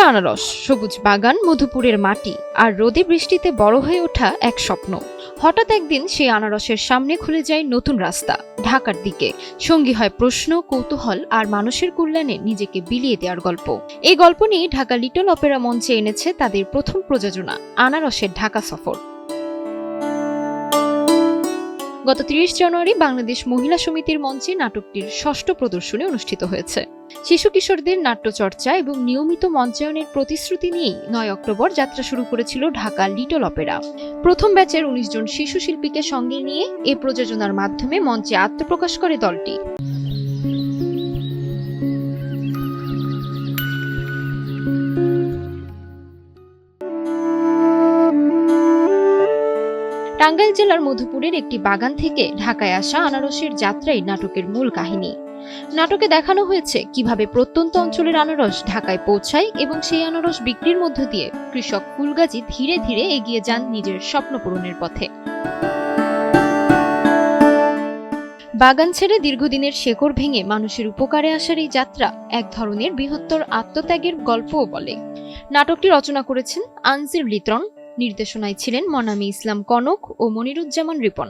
আনারস, সবুজ বাগান, মধুপুরের মাটি আর রোদে বৃষ্টিতে বড় হয়ে ওঠা এক স্বপ্ন। হঠাৎ একদিন সেই আনারসের সামনে খুলে যায় নতুন রাস্তা, ঢাকার দিকে। সঙ্গী হয় প্রশ্ন, কৌতূহল আর মানুষের কল্যাণে নিজেকে বিলিয়ে দেওয়ার গল্প। এই গল্প নিয়ে ঢাকা লিটল অপেরা মঞ্চে এনেছে তাদের প্রথম প্রযোজনা, আনারসের ঢাকা সফর। গত তিরিশ জানুয়ারি বাংলাদেশ মহিলা সমিতির মঞ্চে নাটকটির ষষ্ঠ প্রদর্শনী অনুষ্ঠিত হয়েছে। শিশু কিশোরদের নাট্যচর্চা এবং নিয়মিত মঞ্চায়নের প্রতিশ্রুতি নিয়েই নয় অক্টোবর যাত্রা শুরু করেছিল ঢাকা লিটল অপেরা। প্রথম ব্যাচের উনিশ জন শিশু শিল্পীকে সঙ্গে নিয়ে এ প্রযোজনার মাধ্যমে মঞ্চে আত্মপ্রকাশ করে দলটি। টাঙ্গাইল জেলার মধুপুরের একটি বাগান থেকে ঢাকায় আসা আনারসের যাত্রাই নাটকের মূল কাহিনী। নাটকে দেখানো হয়েছে কীভাবে প্রত্যন্ত অঞ্চলের আনারস ঢাকায় পৌঁছায় এবং সেই আনারস বিক্রির মধ্য দিয়ে কৃষক ফুলগাজী ধীরে ধীরে এগিয়ে যান নিজের স্বপ্ন পূরণের পথে। বাগান ছেড়ে দীর্ঘদিনের শেকড় ভেঙে মানুষের উপকারে আসার এই যাত্রা এক ধরনের বৃহত্তর আত্মত্যাগের গল্পও বলে। নাটকটি রচনা করেছেন আনজির লিত্রন নির্দেশনায় ছিলেন মনামি ইসলাম কনক ও মনিরুজ্জামান রিপন।